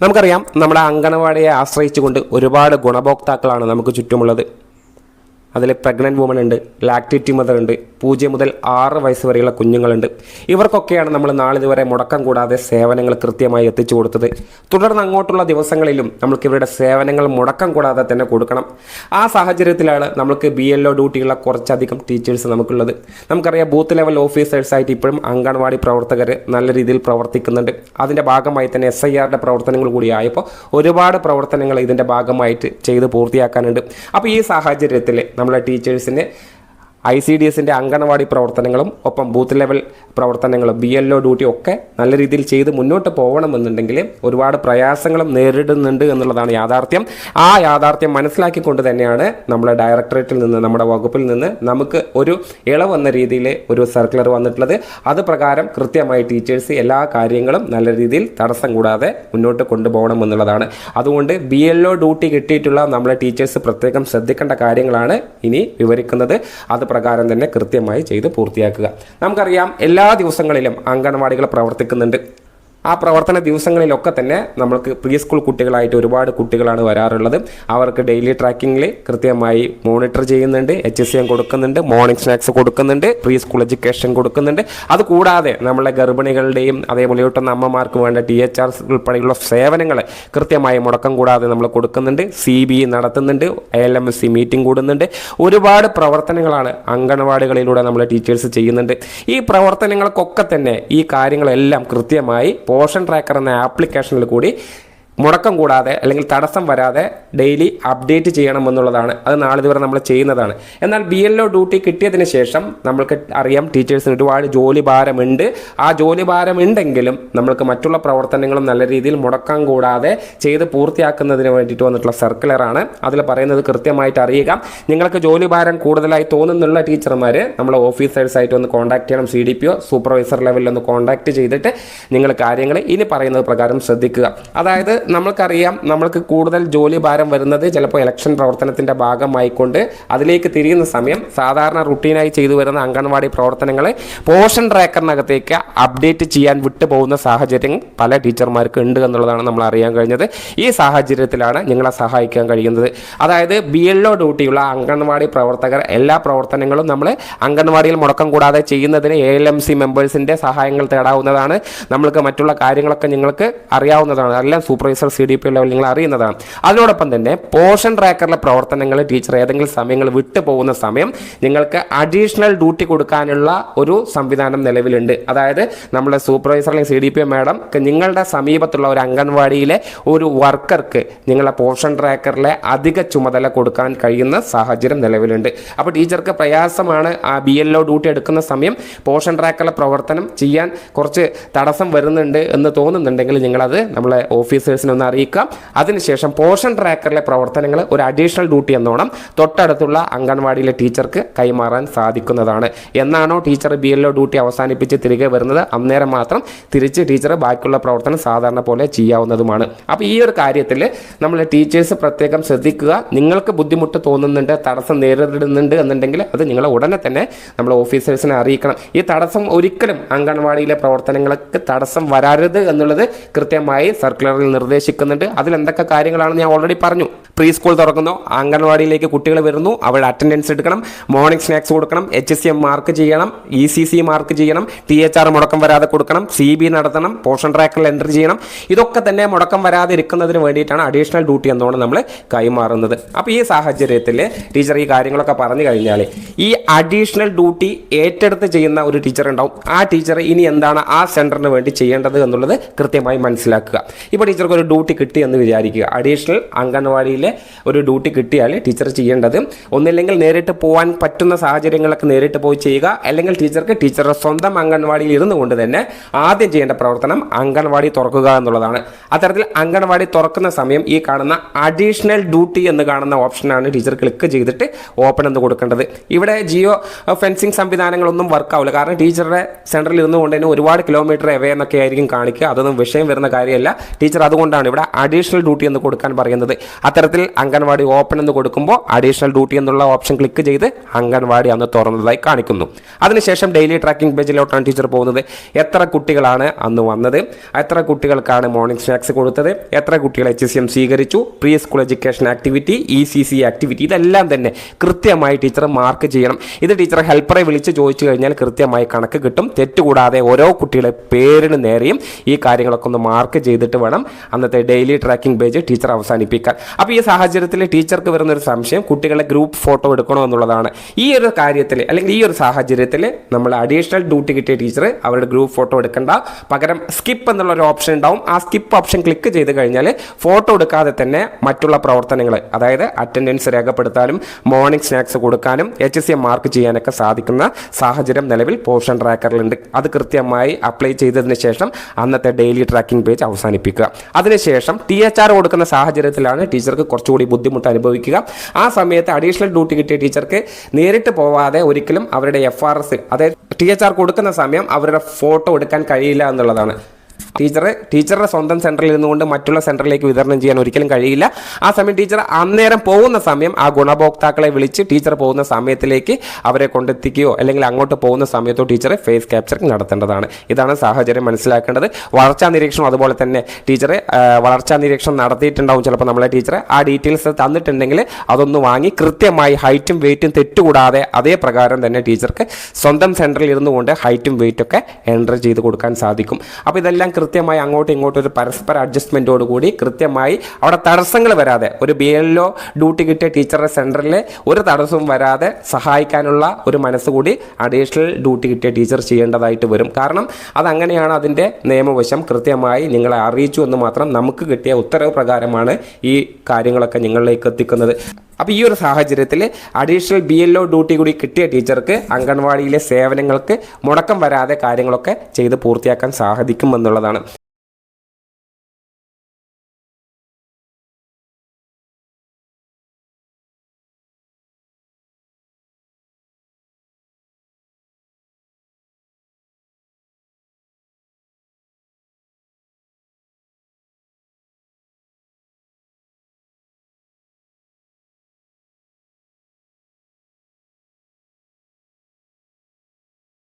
നമുക്കറിയാം നമ്മുടെ അങ്കണവാടിയെ ആശ്രയിച്ചുകൊണ്ട് ഒരുപാട് ഗുണഭോക്താക്കളാണ് നമുക്ക് ചുറ്റുമുള്ളത്. അതിൽ പ്രഗ്നന്റ് വുമൺ ഉണ്ട് ലാക്ടിറ്റി മദർ ഉണ്ട് പൂജ്യം മുതൽ ആറ് വയസ്സ് വരെയുള്ള കുഞ്ഞുങ്ങളുണ്ട്. ഇവർക്കൊക്കെയാണ് നമ്മൾ നാളിതുവരെ മുടക്കം കൂടാതെ സേവനങ്ങൾ കൃത്യമായി എത്തിച്ചു കൊടുത്തത്. തുടർന്ന് അങ്ങോട്ടുള്ള ദിവസങ്ങളിലും നമുക്ക് ഇവരുടെ സേവനങ്ങൾ മുടക്കം കൂടാതെ തന്നെ കൊടുക്കണം. ആ സാഹചര്യത്തിലാണ് നമുക്ക് ബി എൽ ഒ ഡ്യൂട്ടിയുള്ള കുറച്ചധികം ടീച്ചേഴ്സ് നമുക്കുള്ളത്. നമുക്കറിയാം ബൂത്ത് ലെവൽ ഓഫീസേഴ്സായിട്ട് ഇപ്പോഴും അംഗൻവാടി പ്രവർത്തകർ നല്ല രീതിയിൽ പ്രവർത്തിക്കുന്നുണ്ട്. അതിന്റെ ഭാഗമായി തന്നെ എസ് ഐ ആറിന്റെ പ്രവർത്തനങ്ങൾ കൂടി ആയപ്പോൾ ഒരുപാട് പ്രവർത്തനങ്ങൾ ഇതിന്റെ ഭാഗമായിട്ട് ചെയ്ത് പൂർത്തിയാക്കാനുണ്ട്. അപ്പോൾ ഈ സാഹചര്യത്തിൽ നമ്മളെ ടീച്ചേഴ്സിന് ഐ സി ഡി എസിന്റെ അങ്കണവാടി പ്രവർത്തനങ്ങളും ഒപ്പം ബൂത്ത് ലെവൽ പ്രവർത്തനങ്ങളും ബി എൽ ഒ ഡ്യൂട്ടി ഒക്കെ നല്ല രീതിയിൽ ചെയ്ത് മുന്നോട്ട് പോകണമെന്നുണ്ടെങ്കിൽ ഒരുപാട് പ്രയാസങ്ങളും നേരിടുന്നുണ്ട് എന്നുള്ളതാണ് യാഥാർത്ഥ്യം. ആ യാഥാർത്ഥ്യം മനസ്സിലാക്കിക്കൊണ്ട് തന്നെയാണ് നമ്മുടെ ഡയറക്ടറേറ്റിൽ നിന്ന് നമ്മുടെ വകുപ്പിൽ നിന്ന് നമുക്ക് ഒരു ഇളവ് എന്ന രീതിയിൽ ഒരു സർക്കുലർ വന്നിട്ടുള്ളത്. അത് പ്രകാരം കൃത്യമായി ടീച്ചേഴ്സ് എല്ലാ കാര്യങ്ങളും നല്ല രീതിയിൽ തടസ്സം കൂടാതെ മുന്നോട്ട് കൊണ്ടുപോകണം എന്നുള്ളതാണ് അതുകൊണ്ട് ബി എൽ ഒ ഡ്യൂട്ടി കിട്ടിയിട്ടുള്ള നമ്മളെ ടീച്ചേഴ്സ് പ്രത്യേകം ശ്രദ്ധിക്കേണ്ട കാര്യങ്ങളാണ് ഇനി വിവരിക്കുന്നത്. അത് പ്രകാരം തന്നെ കൃത്യമായി ചെയ്ത് പൂർത്തിയാക്കുക. നമുക്കറിയാം എല്ലാ ദിവസങ്ങളിലും അംഗൻവാടികൾ പ്രവർത്തിക്കുന്നുണ്ട്. ആ പ്രവർത്തന ദിവസങ്ങളിലൊക്കെ തന്നെ നമ്മൾക്ക് പ്രീ സ്കൂൾ കുട്ടികളായിട്ട് ഒരുപാട് കുട്ടികളാണ് വരാറുള്ളത്. അവർക്ക് ഡെയിലി ട്രാക്കിങ്ങിൽ കൃത്യമായി മോണിറ്റർ ചെയ്യുന്നുണ്ട് എച്ച് എസ് എം കൊടുക്കുന്നുണ്ട് മോർണിംഗ് സ്നാക്സ് കൊടുക്കുന്നുണ്ട് പ്രീ സ്കൂൾ എഡ്യൂക്കേഷൻ കൊടുക്കുന്നുണ്ട്. അതുകൂടാതെ നമ്മളെ ഗർഭിണികളുടെയും അതേപോലെ ഒട്ടുന്ന അമ്മമാർക്ക് വേണ്ട ടി എച്ച് ആർ ഉൾപ്പെടെയുള്ള സേവനങ്ങൾ കൃത്യമായി മുടക്കം കൂടാതെ നമ്മൾ കൊടുക്കുന്നുണ്ട്. സി ബി നടത്തുന്നുണ്ട് L M S C meeting കൂടുന്നുണ്ട്. ഒരുപാട് പ്രവർത്തനങ്ങളാണ് അങ്കണവാടികളിലൂടെ നമ്മൾ ടീച്ചേഴ്സ് ചെയ്യുന്നുണ്ട്. ഈ പ്രവർത്തനങ്ങൾക്കൊക്കെ തന്നെ ഈ കാര്യങ്ങളെല്ലാം കൃത്യമായി പോഷൻ ട്രാക്കർ എന്ന ആപ്ലിക്കേഷനിൽ കൂടി മുടക്കം കൂടാതെ അല്ലെങ്കിൽ തടസ്സം വരാതെ ഡെയിലി അപ്ഡേറ്റ് ചെയ്യണമെന്നുള്ളതാണ് അത് നാളിതുവരെ നമ്മൾ ചെയ്യുന്നതാണ്. എന്നാൽ ബി എൽ ഒ ഡ്യൂട്ടി കിട്ടിയതിന് ശേഷം നമ്മൾക്ക് അറിയാം ടീച്ചേഴ്സിന് ഒരുപാട് ജോലി ഭാരമുണ്ട്. ആ ജോലി ഭാരമുണ്ടെങ്കിലും നമ്മൾക്ക് മറ്റുള്ള പ്രവർത്തനങ്ങളും നല്ല രീതിയിൽ മുടക്കം കൂടാതെ ചെയ്ത് പൂർത്തിയാക്കുന്നതിന് വേണ്ടിയിട്ട് വന്നിട്ടുള്ള സർക്കുലറാണ് അതിൽ പറയുന്നത് കൃത്യമായിട്ട് അറിയുക. നിങ്ങൾക്ക് ജോലി ഭാരം കൂടുതലായി തോന്നുന്നുള്ള ടീച്ചർമാർ നമ്മളെ ഓഫീസേഴ്സായിട്ട് ഒന്ന് കോൺടാക്ട് ചെയ്യണം. C D P O supervisor ലെവലിൽ ഒന്ന് കോൺടാക്ട് ചെയ്തിട്ട് നിങ്ങൾ കാര്യങ്ങൾ ഇനി പറയുന്നത് പ്രകാരം ശ്രദ്ധിക്കുക. അതായത് നമ്മൾക്കറിയാം നമ്മൾക്ക് കൂടുതൽ ജോലി ഭാരം വരുന്നത് ചിലപ്പോൾ ഇലക്ഷൻ പ്രവർത്തനത്തിന്റെ ഭാഗമായിക്കൊണ്ട് അതിലേക്ക് തിരിയുന്ന സമയം സാധാരണ റുട്ടീനായി ചെയ്തു വരുന്ന അംഗൻവാടി പ്രവർത്തനങ്ങളെ പോഷൻ ട്രാക്കറിനകത്തേക്ക് അപ്ഡേറ്റ് ചെയ്യാൻ വിട്ടുപോകുന്ന സാഹചര്യം പല ടീച്ചർമാർക്ക് ഉണ്ട് എന്നുള്ളതാണ് നമ്മൾ അറിയാൻ കഴിഞ്ഞത്. ഈ സാഹചര്യത്തിലാണ് നിങ്ങളെ സഹായിക്കാൻ കഴിയുന്നത്. അതായത് ബി എൽ ഒ ഡ്യൂട്ടിയുള്ള അംഗൻവാടി പ്രവർത്തകർ എല്ലാ പ്രവർത്തനങ്ങളും നമ്മൾ അംഗൻവാടിയിൽ മുടക്കം കൂടാതെ ചെയ്യുന്നതിന് എ എൽ എം സി മെമ്പേഴ്സിന്റെ സഹായങ്ങൾ തേടാവുന്നതാണ്. നമ്മൾക്ക് മറ്റുള്ള കാര്യങ്ങളൊക്കെ നിങ്ങൾക്ക് അറിയാവുന്നതാണ്. എല്ലാം supervisor C D P level നിങ്ങൾ അറിയുന്നതാണ്. അതിനോടൊപ്പം തന്നെ പോർഷൻ ട്രാക്കറിലെ പ്രവർത്തനങ്ങൾ ടീച്ചർ ഏതെങ്കിലും സമയങ്ങൾ വിട്ടു പോകുന്ന സമയം നിങ്ങൾക്ക് അഡീഷണൽ ഡ്യൂട്ടി കൊടുക്കാനുള്ള ഒരു സംവിധാനം നിലവിലുണ്ട്. അതായത് നമ്മുടെ സൂപ്പർവൈസർ അല്ലെങ്കിൽ സി ഡി പി മാഡം നിങ്ങളുടെ സമീപത്തുള്ള ഒരു അംഗൻവാടിയിലെ ഒരു വർക്കർക്ക് നിങ്ങളെ പോർഷൻ ട്രാക്കറിലെ അധിക ചുമതല കൊടുക്കാൻ കഴിയുന്ന സാഹചര്യം നിലവിലുണ്ട്. അപ്പോൾ ടീച്ചർക്ക് പ്രയാസമാണ് ആ ബി എൽ ഒ ഡ്യൂട്ടി എടുക്കുന്ന സമയം പോർഷൻ ട്രാക്കറിലെ പ്രവർത്തനം ചെയ്യാൻ കുറച്ച് തടസ്സം വരുന്നുണ്ട് എന്ന് തോന്നുന്നുണ്ടെങ്കിൽ നിങ്ങളത് നമ്മളെ ഓഫീസേഴ്സിനെ ഒന്ന് അറിയിക്കാം അതിനുശേഷം പോഷൻ ട്രാക്കറിലെ പ്രവർത്തനങ്ങൾ ഒരു അഡീഷണൽ ഡ്യൂട്ടി എന്നോണം തൊട്ടടുത്തുള്ള അംഗൻവാടിയിലെ ടീച്ചർക്ക് കൈമാറാൻ സാധിക്കുന്നതാണ്. എന്നാണോ ടീച്ചർ ബി എൽ ഡ്യൂട്ടി അവസാനിപ്പിച്ച് തിരികെ വരുന്നത്? അന്നേരം മാത്രം തിരിച്ച് ടീച്ചർ ബാക്കിയുള്ള പ്രവർത്തനം സാധാരണ പോലെ ചെയ്യാവുന്നതുമാണ്. അപ്പോൾ ഈ ഒരു കാര്യത്തിൽ നമ്മൾ ടീച്ചേഴ്സ് പ്രത്യേകം ശ്രദ്ധിക്കുക. നിങ്ങൾക്ക് ബുദ്ധിമുട്ട് തോന്നുന്നുണ്ട് തടസ്സം നേരിടുന്നുണ്ട് എന്നുണ്ടെങ്കിൽ അത് നിങ്ങൾ ഉടനെ തന്നെ നമ്മൾ ഓഫീസേഴ്സിനെ അറിയിക്കണം. ഈ തടസ്സം ഒരിക്കലും അംഗൻവാടിയിലെ പ്രവർത്തനങ്ങൾക്ക് തടസ്സം വരരുത് എന്നുള്ളത് കൃത്യമായി സർക്കുലറിൽ നിർദ്ദേശിക്കുന്നുണ്ട് അതിൽ എന്തൊക്കെ ഞാൻ ഓൾറെഡി പറഞ്ഞു. പ്രീ സ്കൂൾ തുറക്കുന്നു. അംഗൻവാടിയിലേക്ക് കുട്ടികൾ വരുന്നു. അവൾ അറ്റൻഡൻസ് എടുക്കണം. മോർണിംഗ് സ്നാക്സ് കൊടുക്കണം. എച്ച് എസ് എം മാർക്ക് ചെയ്യണം. ഇ സി സി മാർക്ക് ചെയ്യണം. ടി എച്ച് ആർ മുടക്കം വരാതെ കൊടുക്കണം. സി ബി നടത്തണം. പോഷൻ ട്രാക്കിൽ എൻട്രി ചെയ്യണം. ഇതൊക്കെ തന്നെ മുടക്കം വരാതെ ഇരിക്കുന്നതിന് വേണ്ടിയിട്ടാണ് അഡീഷണൽ ഡ്യൂട്ടി എന്നോണം നമ്മൾ കൈമാറുന്നത്. അപ്പോൾ ഈ സാഹചര്യത്തിൽ ടീച്ചർ ഈ കാര്യങ്ങളൊക്കെ പറഞ്ഞു കഴിഞ്ഞാൽ ഈ അഡീഷണൽ ഡ്യൂട്ടി ഏറ്റെടുത്ത് ചെയ്യുന്ന ഒരു ടീച്ചർ ഉണ്ടാവും. ആ ടീച്ചർ ഇനി എന്താണ് ആ സെന്ററിന് വേണ്ടി ചെയ്യേണ്ടത് എന്നുള്ളത് കൃത്യമായി മനസ്സിലാക്കുക. ഇപ്പോൾ ടീച്ചർക്ക് ഒരു ഡ്യൂട്ടി കിട്ടി എന്ന് വിചാരിക്കുക. അഡീഷണൽ അംഗൻവാടിയിലെ ഒരു ഡ്യൂട്ടി കിട്ടിയാൽ ടീച്ചർ ചെയ്യേണ്ടത്. ഒന്നില്ലെങ്കിൽ നേരിട്ട് പോകാൻ പറ്റുന്ന സാഹചര്യങ്ങളൊക്കെ നേരിട്ട് പോയി ചെയ്യുക. അല്ലെങ്കിൽ ടീച്ചർക്ക് ടീച്ചറുടെ സ്വന്തം അംഗൻവാടിയിൽ ഇരുന്നു കൊണ്ട് തന്നെ ആദ്യം ചെയ്യേണ്ട പ്രവർത്തനം അംഗൻവാടി തുറക്കുക എന്നുള്ളതാണ്. അത്തരത്തിൽ അംഗൻവാടി തുറക്കുന്ന സമയം ഈ കാണുന്ന അഡീഷണൽ ഡ്യൂട്ടി എന്ന് കാണുന്ന ഓപ്ഷനാണ് ടീച്ചർ ക്ലിക്ക് ചെയ്തിട്ട് ഓപ്പൺ എന്ന് കൊടുക്കേണ്ടത്. ഇവിടെ ജി ജിയോ ഫെൻസിങ് സംവിധാനങ്ങളൊന്നും വർക്കാവില്ല കാരണം ടീച്ചറുടെ സെന്ററിൽ ഇരുന്നുകൊണ്ട് തന്നെ ഒരുപാട് കിലോമീറ്റർ എവേ എന്നൊക്കെ ആയിരിക്കും കാണിക്കുക. അതൊന്നും വിഷയം വരുന്ന കാര്യമല്ല. ടീച്ചർ അതുകൊണ്ടാണ് ഇവിടെ അഡീഷണൽ ഡ്യൂട്ടി എന്ന് കൊടുക്കാൻ പറയുന്നത്. അത്തരത്തിൽ അംഗൻവാടി ഓപ്പൺ എന്ന് കൊടുക്കുമ്പോൾ അഡീഷണൽ ഡ്യൂട്ടി എന്നുള്ള ഓപ്ഷൻ ക്ലിക്ക് ചെയ്ത് അംഗൻവാടി അന്ന് തുറന്നതായി കാണിക്കുന്നു. അതിനുശേഷം ഡെയിലി ട്രാക്കിംഗ് പേജിലോട്ടാണ് ടീച്ചർ പോകുന്നത്. എത്ര കുട്ടികളാണ് അന്ന് വന്നത്? എത്ര കുട്ടികൾക്കാണ് മോർണിംഗ് സ്നാക്സ് കൊടുത്തത്? എത്ര കുട്ടികൾ എച്ച് സി എം സ്വീകരിച്ചു? Preschool education activity E C C activity ഇതെല്ലാം തന്നെ കൃത്യമായി ടീച്ചർ മാർക്ക് ചെയ്യണം. ഇത് ടീച്ചർ ഹെൽപ്പറെ വിളിച്ച് ചോദിച്ചു കഴിഞ്ഞാൽ കൃത്യമായി കണക്ക് കിട്ടും. തെറ്റുകൂടാതെ ഓരോ കുട്ടികളെ പേരിന് നേരെയും ഈ കാര്യങ്ങളൊക്കെ ഒന്ന് മാർക്ക് ചെയ്തിട്ട് വേണം അന്നത്തെ ഡെയിലി ട്രാക്കിംഗ് പേജ് ടീച്ചർ അവസാനിപ്പിക്കാൻ. അപ്പോൾ ഈ സാഹചര്യത്തിൽ ടീച്ചർക്ക് വരുന്ന ഒരു സംശയം കുട്ടികളെ ഗ്രൂപ്പ് ഫോട്ടോ എടുക്കണോ എന്നുള്ളതാണ്. ഈ ഒരു കാര്യത്തിൽ അല്ലെങ്കിൽ ഈ ഒരു സാഹചര്യത്തിൽ നമ്മൾ അഡീഷണൽ ഡ്യൂട്ടി കിട്ടിയ ടീച്ചർ അവരുടെ ഗ്രൂപ്പ് ഫോട്ടോ എടുക്കണ്ട. പകരം സ്കിപ്പ് എന്നുള്ള ഒരു ഓപ്ഷൻ ഉണ്ടാവും. ആ സ്കിപ്പ് ഓപ്ഷൻ ക്ലിക്ക് ചെയ്ത് കഴിഞ്ഞാൽ ഫോട്ടോ എടുക്കാതെ തന്നെ മറ്റുള്ള പ്രവർത്തനങ്ങൾ അതായത് അറ്റൻഡൻസ് രേഖപ്പെടുത്താനും മോർണിംഗ് സ്നാക്സ് കൊടുക്കാനും എച്ച് സി എം ചെയ്യാനൊക്കെ സാധിക്കുന്ന സാഹചര്യം നിലവിൽ പോർഷൻ ട്രാക്കറിലുണ്ട് അത് കൃത്യമായി അപ്ലൈ ചെയ്തതിന് ശേഷം അന്നത്തെ ഡെയിലി ട്രാക്കിംഗ് പേജ് അവസാനിപ്പിക്കുക. അതിനുശേഷം ടി എച്ച് ആർ കൊടുക്കുന്ന സാഹചര്യത്തിലാണ് ടീച്ചർക്ക് കുറച്ചുകൂടി ബുദ്ധിമുട്ട് അനുഭവിക്കുക. ആ സമയത്ത് അഡീഷണൽ ഡ്യൂട്ടി കിട്ടിയ ടീച്ചർക്ക് നേരിട്ട് പോവാതെ ഒരിക്കലും അവരുടെ എഫ് ആർ എസ് അതായത് ടി എച്ച് ആർ കൊടുക്കുന്ന സമയം അവരുടെ ഫോട്ടോ എടുക്കാൻ കഴിയില്ല എന്നുള്ളതാണ്. ടീച്ചർ ടീച്ചറുടെ സ്വന്തം സെന്ററിൽ ഇരുന്നുകൊണ്ട് മറ്റുള്ള സെന്ററിലേക്ക് വിതരണം ചെയ്യാൻ ഒരിക്കലും കഴിയില്ല. ആ സമയം ടീച്ചർ അന്നേരം പോകുന്ന സമയം ആ ഗുണഭോക്താക്കളെ വിളിച്ച് ടീച്ചർ പോകുന്ന സമയത്തിലേക്ക് അവരെ കൊണ്ടെത്തിക്കുകയോ അല്ലെങ്കിൽ അങ്ങോട്ട് പോകുന്ന സമയത്തോ ടീച്ചറെ ഫേസ് ക്യാപ്ചറിങ് നടത്തേണ്ടതാണ്. ഇതാണ് സാഹചര്യം മനസ്സിലാക്കേണ്ടത്. വളർച്ചാ നിരീക്ഷണം അതുപോലെ തന്നെ ടീച്ചർ വളർച്ചാ നിരീക്ഷണം നടത്തിയിട്ടുണ്ടാവും ചിലപ്പോൾ നമ്മളെ ടീച്ചർ ആ ഡീറ്റെയിൽസ് തന്നിട്ടുണ്ടെങ്കിൽ അതൊന്ന് വാങ്ങി കൃത്യമായി ഹൈറ്റും വെയിറ്റും തെറ്റുകൂടാതെ അതേ പ്രകാരം തന്നെ ടീച്ചർക്ക് സ്വന്തം സെന്ററിൽ ഇരുന്നുകൊണ്ട് ഹൈറ്റും വെയിറ്റും ഒക്കെ എന്റർ ചെയ്ത് കൊടുക്കാൻ സാധിക്കും. അപ്പോൾ ഇതെല്ലാം കൃത്യമായി അങ്ങോട്ടും ഇങ്ങോട്ടും ഒരു പരസ്പര അഡ്ജസ്റ്റ്മെന്റോട് കൂടി കൃത്യമായി അവിടെ തടസ്സങ്ങൾ വരാതെ ഒരു ബി എല്ലോ ഡ്യൂട്ടി കിട്ടിയ ടീച്ചറുടെ സെന്ററിൽ ഒരു തടസ്സവും വരാതെ സഹായിക്കാനുള്ള ഒരു മനസ്സുകൂടി അഡീഷണൽ ഡ്യൂട്ടി കിട്ടിയ ടീച്ചർ ചെയ്യേണ്ടതായിട്ട് വരും. കാരണം അതങ്ങനെയാണ് അതിന്റെ നിയമവശം കൃത്യമായി നിങ്ങളെ അറിയിച്ചു എന്ന് മാത്രം നമുക്ക് കിട്ടിയ ഉത്തരവ് പ്രകാരമാണ് ഈ കാര്യങ്ങളൊക്കെ നിങ്ങളിലേക്ക് എത്തിക്കുന്നത്. അപ്പോൾ ഈ ഒരു സാഹചര്യത്തിൽ additional B L O duty കൂടി കിട്ടിയ ടീച്ചർക്ക് അംഗൻവാടിയിലെ സേവനങ്ങൾക്ക് മുടക്കം വരാതെ കാര്യങ്ങളൊക്കെ ചെയ്ത് പൂർത്തിയാക്കാൻ സാധിക്കും എന്നുള്ളതാണ്